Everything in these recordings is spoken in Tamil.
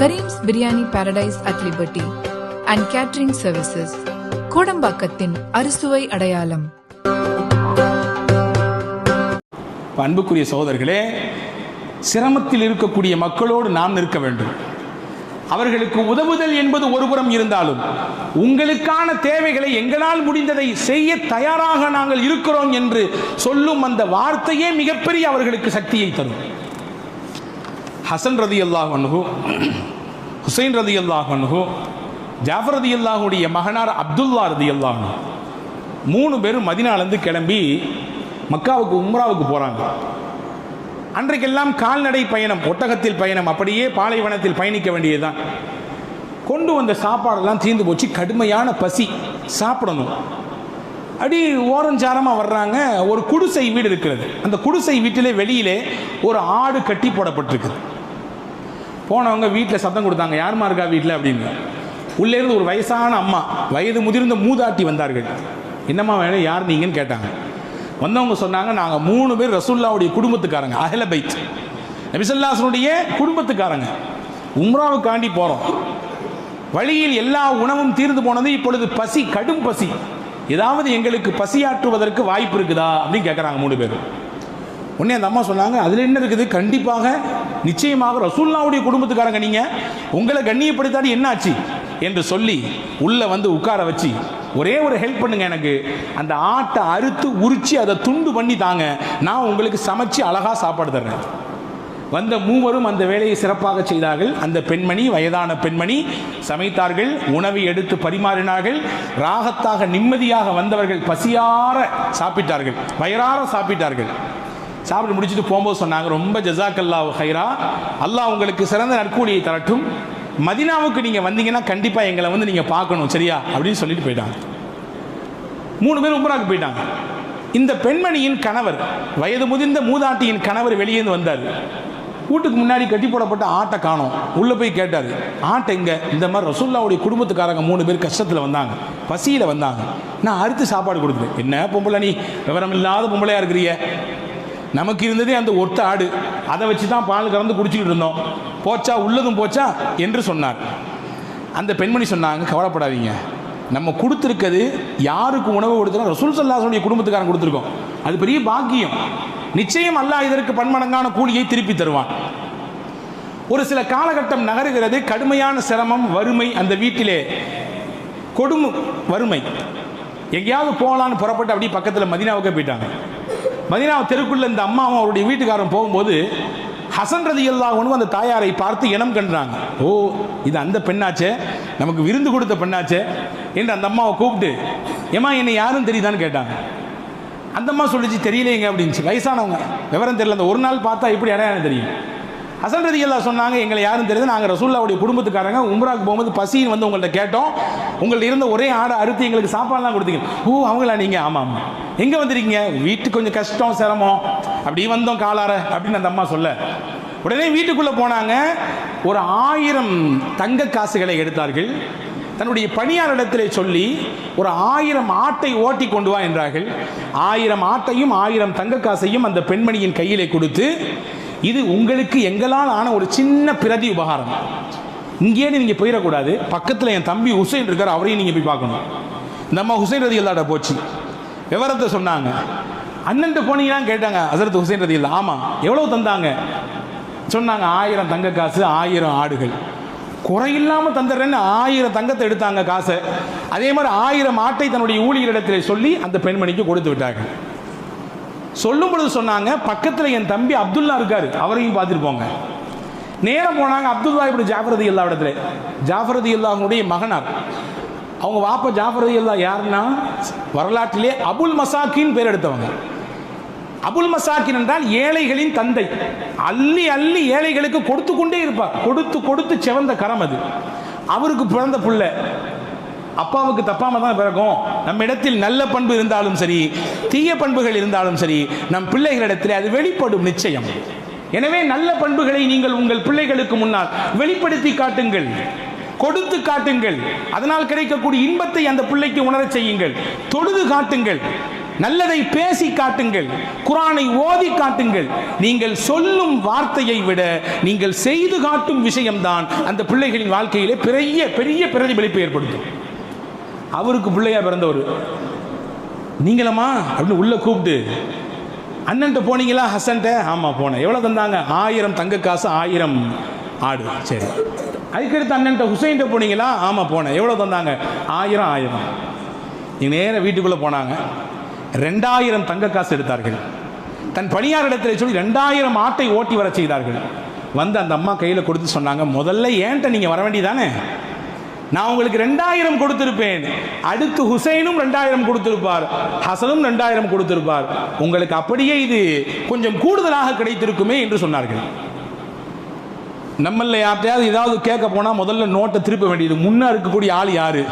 Karim's biryani paradise at Liberty and catering services கோடம்பாக்கத்தின் அறுசுவை அடையாளம் அன்புக்குரிய சகோதரர்களே சிரமத்தில் இருக்கக்கூடிய மக்களோடு நாம் நிற்க வேண்டும். அவர்களுக்கு உதவுதல் என்பது ஒருபுறம் இருந்தாலும் உங்களுக்கான தேவைகளை எங்களால் முடிந்ததை செய்ய தயாராக நாங்கள் இருக்கிறோம் என்று சொல்லும் அந்த வார்த்தையே மிகப்பெரிய அவர்களுக்கு சக்தியை தரும். ஹசன் ரதி அல்லாஹ் அன்ஹு ஹுசைன் ரதி அல்லாஹ் அன்ஹு ஜாஃபர் ரதி அல்லாஹுடைய மகனார் அப்துல்லா ரதி அல்லாஹ் மூணு பேரும் மதினாலேருந்து கிளம்பி மக்காவுக்கு உம்ராவுக்கு போகிறாங்க அன்றைக்கெல்லாம் கால்நடை பயணம் ஒட்டகத்தில் பயணம் அப்படியே பாலைவனத்தில் பயணிக்க வேண்டியதுதான். கொண்டு வந்த சாப்பாடெல்லாம் தீர்ந்து போச்சு. கடுமையான பசி. சாப்பிடணும். அடி ஓரஞ்சாரமாக வர்றாங்க. ஒரு குடிசை வீடு இருக்கிறது. அந்த குடிசை வீட்டிலே வெளியிலே ஒரு ஆடு கட்டி போடப்பட்டிருக்குது. போனவங்க வீட்டில் சத்தம் கொடுத்தாங்க யாருமா இருக்கா வீட்டில் அப்படின்னு. உள்ளே இருந்து ஒரு வயசான அம்மா வயது முதிர்ந்த மூதாட்டி வந்தார்கள். என்னம்மா வேணும்? யார் நீங்கன்னு? கேட்டாங்க. வந்தவங்க சொன்னாங்க நாங்கள் மூணு பேர் ரசுல்லாவுடைய குடும்பத்துக்காரங்க அஹல பைத். நபிசல்லாசனுடைய குடும்பத்துக்காரங்க. உம்ராவுக்காண்டி போகிறோம் வழியில் எல்லா உணவும் தீர்ந்து போனது இப்பொழுது பசி கடும் பசி. ஏதாவது எங்களுக்கு பசியாற்றுவதற்கு வாய்ப்பு இருக்குதா? அப்படின்னு கேட்குறாங்க மூணு பேர் உடனே அந்த அம்மா சொன்னாங்க அதில் என்ன இருக்குது? கண்டிப்பாக நிச்சயமாக ரசூல்லாவுடைய குடும்பத்துக்காரங்க நீங்கள் உங்களை கண்ணியப்படுத்தாடி என்னாச்சு? என்று சொல்லி உள்ளே வந்து உட்கார வச்சு ஒரே ஒரு ஹெல்ப் பண்ணுங்க எனக்கு. அந்த ஆட்டை அறுத்து உரிச்சு அதை துண்டு பண்ணி தாங்க. நான் உங்களுக்கு சமைச்சு அழகாக சாப்பாடு தர்றேன். வந்த மூவரும் அந்த வேலையை சிறப்பாக செய்தார்கள். அந்த பெண்மணி வயதான பெண்மணி சமைத்தார்கள் உணவை எடுத்து பரிமாறினார்கள். ராகத்தாக நிம்மதியாக வந்தவர்கள் பசியார சாப்பிட்டார்கள் வயிறார சாப்பிட்டார்கள். சாப்பிட்டு முடிச்சுட்டு போகும்போது சொன்னாங்க ரொம்ப ஜசாக்கல்லா ஹைரா அல்லாஹ் உங்களுக்கு சிறந்த நற்கூலியை தரட்டும். மதினாவுக்கு நீங்கள் வந்தீங்கன்னா கண்டிப்பாக எங்களை வந்து நீங்கள் பார்க்கணும் சரியா? அப்படின்னு சொல்லிட்டு போயிட்டாங்க. மூணு பேர் உம்ராக்கு போயிட்டாங்க. இந்த பெண்மணியின் கணவர் வயது முதிர்ந்த மூதாட்டியின் கணவர் வெளியேந்து வந்தார். வீட்டுக்கு முன்னாடி கட்டி போடப்பட்ட ஆட்டை காணோம். உள்ளே போய் கேட்டார் ஆட்டை இங்கே இந்த மாதிரி ரசுல்லாவுடைய குடும்பத்துக்காரங்க மூணு பேர் கஷ்டத்தில் வந்தாங்க. பசியில் வந்தாங்க. நான் அறுத்து சாப்பாடு கொடுத்தேன் என்ன பொம்பளை நீ? விவரம் இல்லாத பொம்பளையாக இருக்கிறிய? நமக்கு இருந்ததே அந்த ஒத்த ஆடு. அதை வச்சு தான் பால் கறந்து குடிச்சிக்கிட்டு இருந்தோம். போச்சா? உள்ளதும் போச்சா? என்று சொன்னார். அந்த பெண்மணி சொன்னாங்க கவலைப்படாதீங்க. நம்ம கொடுத்துருக்கிறது யாருக்கு உணவு கொடுத்தோம் ரசூல் சல்லாசனுடைய குடும்பத்துக்காரன் கொடுத்துருக்கோம். அது பெரிய பாக்கியம். நிச்சயம் அல்லாஹ் இதற்கு பன்மடங்கான கூலியை திருப்பி தருவான். ஒரு சில காலகட்டம் நகருகிறது. கடுமையான சிரமம் வறுமை அந்த வீட்டிலே. கொடுமை வறுமை. எங்கேயாவது போகலான்னு புறப்பட்டு அப்படியே பக்கத்தில் மதினாவுக்கே போயிட்டாங்க. மதினா தெருக்குள்ள இந்த அம்மாவும் அவருடைய வீட்டுக்காரன் போகும்போது ஹசன் ரதி ஒன்று அந்த தாயாரை பார்த்து இனம் கண்டாங்க ஓ இது அந்த பெண்ணாச்சே? நமக்கு விருந்து கொடுத்த பெண்ணாச்சே? என்று அந்த அம்மாவை கூப்பிட்டு ஏமா என்னை யாரும் தெரியுதான்னு கேட்டாங்க. அந்த அம்மா சொல்லிச்சு தெரியலைங்க அப்படின்ச்சு வயசானவங்க. விவரம் தெரியல அந்த ஒரு நாள் பார்த்தா எப்படி அடையாளம் தெரியும்? ஹசன் ரதி அல்லா சொன்னாங்க எங்களை யாரும் தெரியுது நாங்கள் ரசூல்லாவுடைய குடும்பத்துக்காரங்க. உம்ராக்கு போகும்போது பசின்னு வந்து உங்கள்கிட்ட கேட்டோம். உங்கள்கிட்ட இருந்த ஒரே ஆடை அறுத்து எங்களுக்கு சாப்பாடுலாம் கொடுத்தீங்க. ஓ அவங்களா நீங்கள் ஆமாம் ஆமாம் எங்கே வந்திருக்கீங்க? வீட்டுக்கு கொஞ்சம் கஷ்டம் சிரமம். அப்படி வந்தோம் காலார அப்படின்னு அந்த அம்மா சொல்ல. உடனே வீட்டுக்குள்ளே போனாங்க. ஒரு ஆயிரம் தங்க காசுகளை எடுத்தார்கள். தன்னுடைய பணியாளரிடத்திலே சொல்லி ஒரு ஆயிரம் ஆட்டை ஓட்டி கொண்டு வா என்றார்கள். ஆயிரம் ஆட்டையும் ஆயிரம் தங்க காசையும் அந்த பெண்மணியின் கையிலே கொடுத்து இது உங்களுக்கு எங்களால் ஆன ஒரு சின்ன பிரதி உபகாரம். இங்கேயே நீங்கள் போயிடக்கூடாது. பக்கத்தில் என் தம்பி ஹுசைன் இருக்கார் அவரையும் நீங்கள் போய் பார்க்கணும். நம்ம ஹுசைன் ரதி இல்லாட போச்சு. விவரத்தை சொன்னாங்க. அண்ணன்ட்டு போனீங்கன்னா கேட்டாங்க அசரத் ஹுசைன் ரதி இல்லை ஆமாம் எவ்வளோ தந்தாங்க? சொன்னாங்க ஆயிரம் தங்க காசு ஆயிரம் ஆடுகள். குறையில்லாமல் தந்துடுறேன்னு ஆயிரம் தங்கத்தை எடுத்தாங்க காசை. அதே மாதிரி ஆயிரம் ஆட்டை தன்னுடைய ஊழியரிடத்தில் சொல்லி அந்த பெண்மணிக்கு கொடுத்து விட்டாங்க சொல்லும் பொழுது சொன்னாங்க பக்கத்தில் என் தம்பி அப்துல்லா இருக்கார் அவரையும் பார்த்துட்டு போங்க. நேரம் போனாங்க அப்துல்லா இப்படி ஜாஃபரதி இல்லா இடத்துல. ஜாஃபரதி இல்லாவுடைய மகனார். அவங்க வாப்ப ஜாஃபரதி இல்லா யாருன்னா வரலாற்றிலே அபுல் மசாக்கின் பேர் எடுத்தவங்க. அபுல் மசாக்கின் என்றால் ஏழைகளின் தந்தை. அள்ளி அள்ளி ஏழைகளுக்கு கொடுத்து கொண்டே இருப்பார். கொடுத்து கொடுத்து செவந்த கரம் அது. அவருக்கு பிறந்த பிள்ளை. அப்பாவுக்கு தப்பாம தான் பிறக்கும். நம்ம இடத்தில் நல்ல பண்பு இருந்தாலும் சரி தீய பண்புகள் இருந்தாலும் சரி நம் பிள்ளைகளிடத்தில் அது வெளிப்படும் நிச்சயம். எனவே நல்ல பண்புகளை நீங்கள் உங்கள் பிள்ளைகளுக்கு முன்னால் வெளிப்படுத்தி காட்டுங்கள். கொடுத்து காட்டுங்கள். அதனால் கிடைக்கக்கூடிய இன்பத்தை அந்த பிள்ளைக்கு உணரச் செய்யுங்கள். தொழுது காட்டுங்கள். நல்லதை பேசி காட்டுங்கள். குரானை ஓதி காட்டுங்கள். நீங்கள் சொல்லும் வார்த்தையை விட நீங்கள் செய்து காட்டும் விஷயம்தான் அந்த பிள்ளைகளின் வாழ்க்கையிலே பெரிய பெரிய பிரதிபலிப்பு ஏற்படுத்தும். அவருக்கு பிள்ளையா பிறந்தவர். நீங்களம்மா? அப்படின்னு உள்ளே கூப்பிட்டு அண்ணன்ட்ட போனீங்களா? ஹசன்ட்ட? ஆமாம் போனேன். எவ்வளோ தந்தாங்க? ஆயிரம் தங்க காசு ஆயிரம் ஆடு. சரி. அதுக்கடுத்து அண்ணன்ட்ட ஹுசைன்ட்ட போனீங்களா? ஆமாம் போனேன். எவ்வளோ தந்தாங்க? ஆயிரம் ஆயிரம். நீங்கள் நேராக வீட்டுக்குள்ளே போனாங்க. ரெண்டாயிரம் தங்க காசு எடுத்தார்கள். தன் பணியாரிடத்தில் சொல்லி ரெண்டாயிரம் ஆட்டை ஓட்டி வர செய்தார்கள். வந்து அந்த அம்மா கையில் கொடுத்து சொன்னாங்க முதல்ல ஏன்ட்ட நீங்கள் வர வேண்டியதானே நான் உங்களுக்கு ரெண்டாயிரம் கொடுத்திருப்பேன். அடுத்து ஹுசைனும் ரெண்டாயிரம் கொடுத்திருப்பார். ஹசனும் ரெண்டாயிரம் கொடுத்திருப்பார். உங்களுக்கு அப்படியே இது கொஞ்சம் கூடுதலாக கிடைத்திருக்குமே என்று சொன்னார்கள். நம்மள யார்ட்டையாவது ஏதாவது கேட்க போனால் முதல்ல நோட்டை திருப்ப வேண்டியது. முன்னா இருக்கக்கூடிய ஆள் யார்?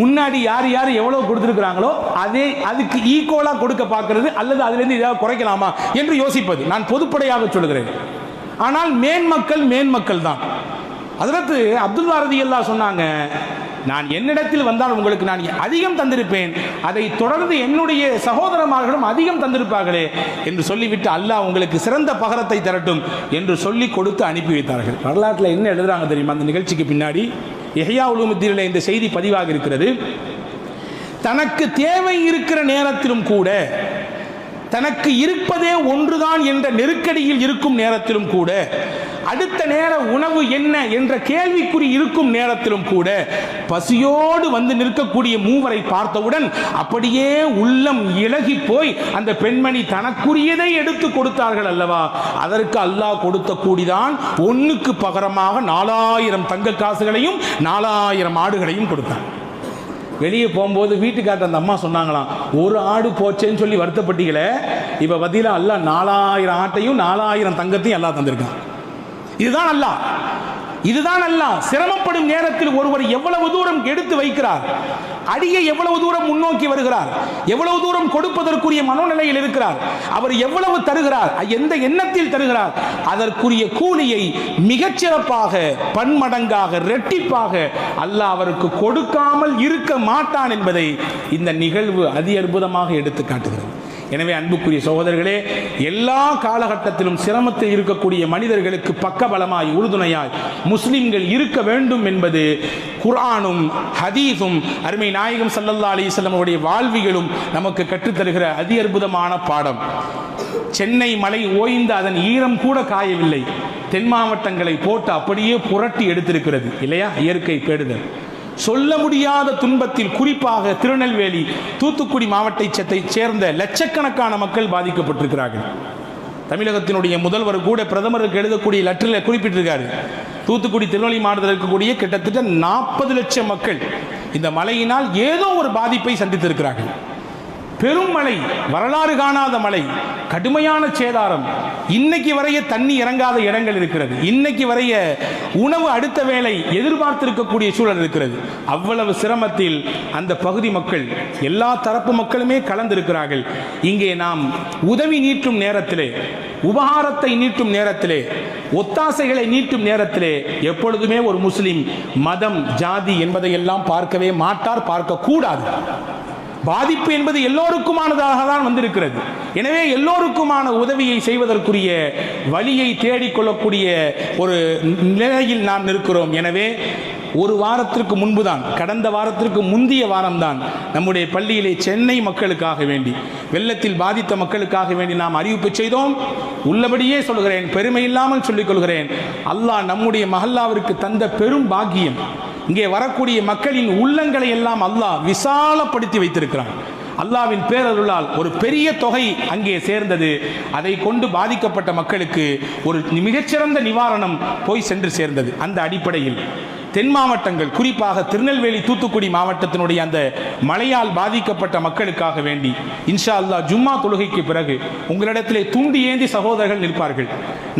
முன்னாடி யார் யார் எவ்வளோ கொடுத்துருக்குறாங்களோ அதே அதுக்கு ஈக்குவலாக கொடுக்க பார்க்கறது அல்லது அதுலேருந்து ஏதாவது குறைக்கலாமா என்று யோசிப்பது. நான் பொதுப்படையாக சொல்கிறேன் ஆனால் மேன்மக்கள் மேன்மக்கள் தான். அதற்கு அப்துல் பாரதி எல்லாம் சொன்னாங்க நான் என்னிடத்தில் வந்தால் உங்களுக்கு நான் அதிகம் தந்திருப்பேன். அதை தொடர்ந்து என்னுடைய சகோதரமார்களும் அதிகம் தந்திருப்பார்களே என்று சொல்லிவிட்டு அல்லாஹ் உங்களுக்கு சிறந்த பகரத்தை தரட்டும் என்று சொல்லி கொடுத்து அனுப்பி வைத்தார்கள். வரலாற்றில் என்ன எழுதுறாங்க தெரியுமா? அந்த நிகழ்ச்சிக்கு பின்னாடி எஹியா உலுமுத்தீனில் இந்த செய்தி பதிவாக இருக்கிறது. தனக்கு தேவை இருக்கிற நேரத்திலும் கூட தனக்கு இருப்பதே ஒன்றுதான் என்ற நெருக்கடியில் இருக்கும் நேரத்திலும் கூட அடுத்த நேர உணவு என்ன என்ற கேள்விக்குறி இருக்கும் நேரத்திலும் கூட பசியோடு வந்து நிற்கக்கூடிய மூவரை பார்த்தவுடன் அப்படியே உள்ளம் இழகி போய் அந்த பெண்மணி தனக்குரியதை எடுத்து கொடுத்தார்கள் அல்லவா? அதற்கு அல்லாஹ் கொடுத்த கூடிதான் ஒன்றுக்கு பகரமாக நாலாயிரம் தங்க காசுகளையும் நாலாயிரம் ஆடுகளையும் கொடுத்தான். வெளியே போகும்போது வீட்டுக்காட்ட அந்த அம்மா சொன்னாங்களாம் ஒரு ஆடு போச்சேன்னு சொல்லி வருத்தப்பட்டீங்களே இப்போ பார்த்தீங்களா அல்லா நாலாயிரம் ஆட்டையும் நாலாயிரம் தங்கத்தையும் எல்லாம் தந்திருக்கான். இதுதான் அல்லா இதுதான் அல்லா சிரமப்படும் நேரத்தில் ஒருவர் எவ்வளவு தூரம் எடுத்து வைக்கிறார்? அடியை எவ்வளவு தூரம் முன்னோக்கி வருகிறார்? எவ்வளவு தூரம் கொடுப்பதற்குரிய மனோநிலையில் இருக்கிறார்? அவர் எவ்வளவு தருகிறார்? எந்த எண்ணத்தில் தருகிறார்? அதற்குரிய கூலியை மிகச்சிறப்பாக பன்மடங்காக ரெட்டிப்பாக அல்லாஹ் அவருக்கு கொடுக்காமல் இருக்க மாட்டான் என்பதை இந்த நிகழ்வு அதி அற்புதமாக எடுத்து காட்டுகிறது எனவே அன்புக்குரிய சகோதரர்களே எல்லா காலகட்டத்திலும் சிரமத்தில் இருக்கக்கூடிய மனிதர்களுக்கு பக்கபலமாய் உறுதுணையாய் முஸ்லிம்கள் இருக்க வேண்டும் என்பது குரானும் ஹதீஸும் அருமை நாயகம் சல்லல்லா அலிசல்லமுடைய வாழ்விகளும் நமக்கு கற்றுத்தருகிற அதி அற்புதமான பாடம். சென்னை மலை ஓய்ந்து அதன் ஈரம் கூட காயவில்லை. தென் மாவட்டங்களை போட்டு அப்படியே புரட்டி எடுத்திருக்கிறது. இல்லையா? இயற்கை பேடுதல். சொல்ல முடியாத துன்பத்தில் குறிப்பாக திருநெல்வேலி தூத்துக்குடி மாவட்டத்தை சேர்ந்த லட்சக்கணக்கான மக்கள் பாதிக்கப்பட்டிருக்கிறார்கள். தமிழகத்தினுடைய முதல்வர் கூட பிரதமருக்கு எழுதக்கூடிய லெட்டரில் குறிப்பிட்டிருக்காரு. தூத்துக்குடி திருநெல்வேலி மாவட்டத்தில் இருக்கக்கூடிய கிட்டத்தட்ட நாற்பது லட்சம் மக்கள் இந்த மழையினால் ஏதோ ஒரு பாதிப்பை சந்தித்திருக்கிறார்கள். பெரும் மழை வரலாறு காணாத மழை கடுமையான சேதாரம். இன்னைக்கு வரைய தண்ணி இறங்காத இடங்கள் இருக்கிறது. இன்னைக்கு வரைய உணவு அடுத்த வேளை எதிர்பார்த்திருக்கக்கூடிய சூழல் இருக்கிறது. அவ்வளவு சிரமத்தில் அந்த பகுதி மக்கள் எல்லா தரப்பு மக்களுமே கலந்திருக்கிறார்கள். இங்கே நாம் உதவி நீட்டும் நேரத்திலே உபகாரத்தை நீட்டும் நேரத்திலே ஒத்தாசைகளை நீட்டும் நேரத்திலே எப்பொழுதுமே ஒரு முஸ்லிம் மதம் ஜாதி என்பதையெல்லாம் பார்க்கவே மாட்டார் பார்க்கக்கூடாது. பாதிப்பு என்பது எல்லோருக்குமானதாக தான் வந்திருக்கிறது. எனவே எல்லோருக்குமான உதவியை செய்வதற்குரிய வழியை தேடிக்கொள்ளக்கூடிய ஒரு நிலையில் நாம் இருக்கிறோம் எனவே ஒரு வாரத்திற்கு முன்புதான் கடந்த வாரத்திற்கு முந்திய வாரம்தான் நம்முடைய பள்ளியிலே சென்னை மக்களுக்காக வேண்டி வெள்ளத்தில் பாதித்த மக்களுக்காக வேண்டி நாம் அறிவிப்பு செய்தோம். உள்ளபடியே சொல்கிறேன் பெருமை இல்லாமல் சொல்லிக் கொள்கிறேன். அல்லாஹ் நம்முடைய மஹல்லாவிற்கு தந்த பெரும் பாக்கியம். இங்கே வரக்கூடிய மக்களின் உள்ளங்களை எல்லாம் அல்லாஹ் விசாலப்படுத்தி வைத்திருக்கிறான். அல்லாவின் பேரருளால் ஒரு பெரிய தொகை அங்கே சேர்ந்தது. அதை கொண்டு பாதிக்கப்பட்ட மக்களுக்கு ஒரு மிகச்சிறந்த நிவாரணம் போய் சென்று சேர்ந்தது. அந்த அடிப்படையில் தென் மாவட்டங்கள் குறிப்பாக திருநெல்வேலி தூத்துக்குடி மாவட்டத்தினுடைய அந்த மழையால் பாதிக்கப்பட்ட மக்களுக்காக வேண்டி இன்ஷா அல்லா ஜும்மா தொழுகைக்கு பிறகு உங்களிடத்திலே துண்டி ஏந்தி சகோதரர்கள் நிற்பார்கள்.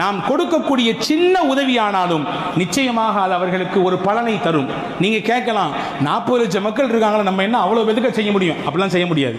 நாம் கொடுக்கக்கூடிய சின்ன உதவியானாலும் நிச்சயமாக அது அவர்களுக்கு ஒரு பலனை தரும். நீங்கள் கேட்கலாம் நாற்பது லட்சம் மக்கள் இருக்காங்களா நம்ம என்ன அவ்வளோ வெதுக்க செய்ய முடியும்? அப்படிலாம் செய்ய முடியாது.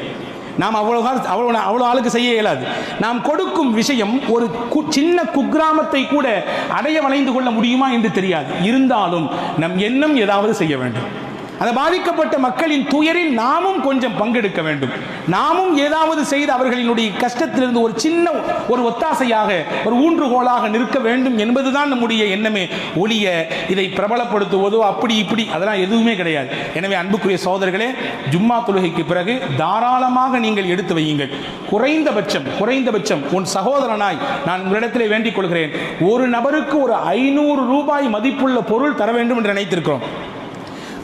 நாம் அவ்வளோ கால- அவ்வளோ அவ்வளோ ஆளுக்கு செய்ய இயலாது. நாம் கொடுக்கும் விஷயம் ஒரு கு- சின்ன குக்கிராமத்தை கூட அடைய வளைந்து கொள்ள முடியுமா என்று தெரியாது. இருந்தாலும் நம் எண்ணம் ஏதாவது செய்ய வேண்டும். அந்த பாதிக்கப்பட்ட மக்களின் துயரில் நாமும் கொஞ்சம் பங்கெடுக்க வேண்டும். நாமும் ஏதாவது செய்து அவர்களினுடைய கஷ்டத்திலிருந்து ஒரு சின்ன ஒரு ஒத்தாசையாக ஒரு ஊன்றுகோலாக நிற்க வேண்டும் என்பதுதான் நம்முடைய எண்ணமே. ஒளிய இதை பிரபலப்படுத்துவதோ அப்படி இப்படி அதெல்லாம் எதுவுமே கிடையாது. எனவே அன்புக்குரிய சோதர்களே ஜும்மா தொழுகைக்கு பிறகு தாராளமாக நீங்கள் எடுத்து வையுங்கள். குறைந்தபட்சம் குறைந்தபட்சம் உன் சகோதரனாய் நான் உங்களிடத்திலே வேண்டிக் கொள்கிறேன். ஒரு நபருக்கு ஒரு ஐநூறு ரூபாய் மதிப்புள்ள பொருள் தர வேண்டும் என்று நினைத்திருக்கிறோம்.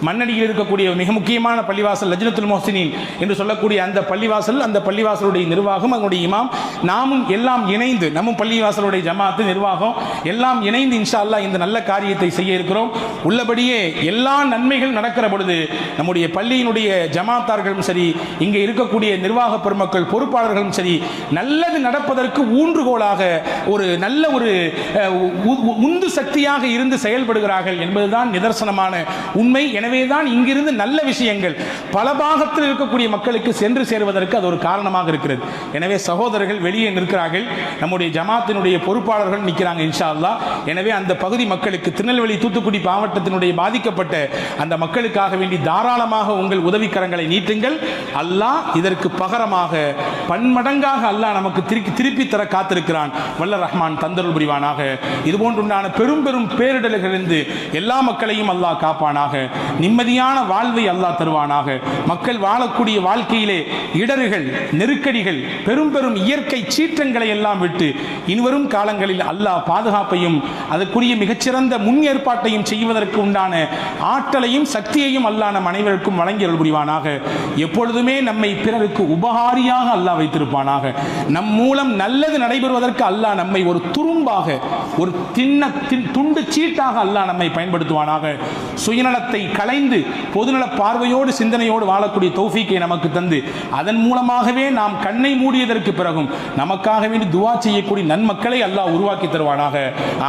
மண்ணடியில் இருக்கக்கூடிய மிக முக்கியமான பள்ளிவாசல் லஜ்னத்துல் மோசினின் என்று சொல்லக்கூடிய அந்த பள்ளிவாசல் அந்த பள்ளிவாசலுடைய நிர்வாகம் அதனுடைய இமாம். நாமும் எல்லாம் இணைந்து நம்ம பள்ளிவாசலுடைய ஜமாத்து நிர்வாகம் எல்லாம் இணைந்து இன்ஷா அல்லாஹ் இந்த நல்ல காரியத்தை செய்ய இருக்கிறோம். உள்ளபடியே எல்லா நன்மைகள் நடக்கிற பொழுது நம்முடைய பள்ளியினுடைய ஜமாத்தார்களும் சரி இங்கே இருக்கக்கூடிய நிர்வாக பெருமக்கள் பொறுப்பாளர்களும் சரி நல்லது நடப்பதற்கு ஊன்றுகோலாக ஒரு நல்ல ஒரு உந்து சக்தியாக இருந்து செயல்படுகிறார்கள் என்பதுதான் நிதர்சனமான உண்மை. எனவே தான் இங்கிருந்து நல்ல விஷயங்கள் பல பாகத்தில் இருக்கக்கூடிய மக்களுக்கு சென்று சேருவதற்கு அது ஒரு காரணமாக இருக்கிறது. எனவே சகோதரர்கள் வெளியே நிற்கிறார்கள். நம்முடைய ஜமாத்தினுடைய பொறுப்பாளர்கள் நிற்கிறாங்க இன்ஷா அல்லாஹ் எனவே அந்த பகுதி மக்களுக்கு திருநெல்வேலி தூத்துக்குடி மாவட்டத்தினுடைய பாதிக்கப்பட்ட அந்த மக்களுக்காக வேண்டி தாராளமாக உங்கள் உதவிக்கரங்களை நீட்டுங்கள். அல்லாஹ் இதற்கு பகரமாக பன்மடங்காக அல்லாஹ் நமக்கு திருப்பி திருப்பி தர காத்திருக்கிறான். வல்ல ரஹ்மான் தந்தருள் புரிவானாக. இதுபோன்றுண்டான பெரும் பெரும் பேரிடல்களிலிருந்து எல்லா மக்களையும் அல்லாஹ் காப்பானாக. நிம்மதியான வாழ்வை அல்லாஹ் தருவானாக. மக்கள் வாழக்கூடிய வாழ்க்கையிலே இடர்கள் நெருக்கடிகள் பெரும் பெரும் இயற்கை சீற்றங்களை எல்லாம் விட்டு இனிவரும் காலங்களில் அல்லாஹ் பாதுகாப்பையும் அதற்குரிய மிகச்சிறந்த முன் ஏற்பாட்டையும் செய்வதற்கு உண்டான ஆற்றலையும் சக்தியையும் அல்லாஹ் நம் அனைவருக்கும் வழங்கி புரிவானாக. எப்பொழுதுமே நம்மை பிறருக்கு உபகாரியாக அல்லாஹ் வைத்திருப்பானாக. நம் மூலம் நல்லது நடைபெறுவதற்கு அல்லாஹ் நம்மை ஒரு துரும்பாக ஒரு தின்ன துண்டு சீட்டாக அல்லாஹ் நம்மை பயன்படுத்துவானாக. சுயநலத்தை கலைந்து பொதுநல பார்வையோடு சிந்தனையோடு வாழக்கூடிய தௌஃபீக்கை நமக்கு தந்து அதன் மூலமாகவே நாம் கண்ணை மூடியதற்கு பிறகும் நமக்காக வேண்டி துவா செய்யக்கூடிய நன்மக்களை அல்லாஹ் உருவாக்கி தருவானாக.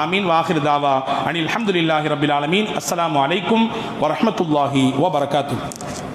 ஆமீன். வாஹிர் தாவா. அனில் அஹமதுல்லாஹி ரபில் ஆலமீன். அஸ்ஸலாமு அலைக்கும் வரஹ்மத்துல்லாஹி வபரகாத்துஹு.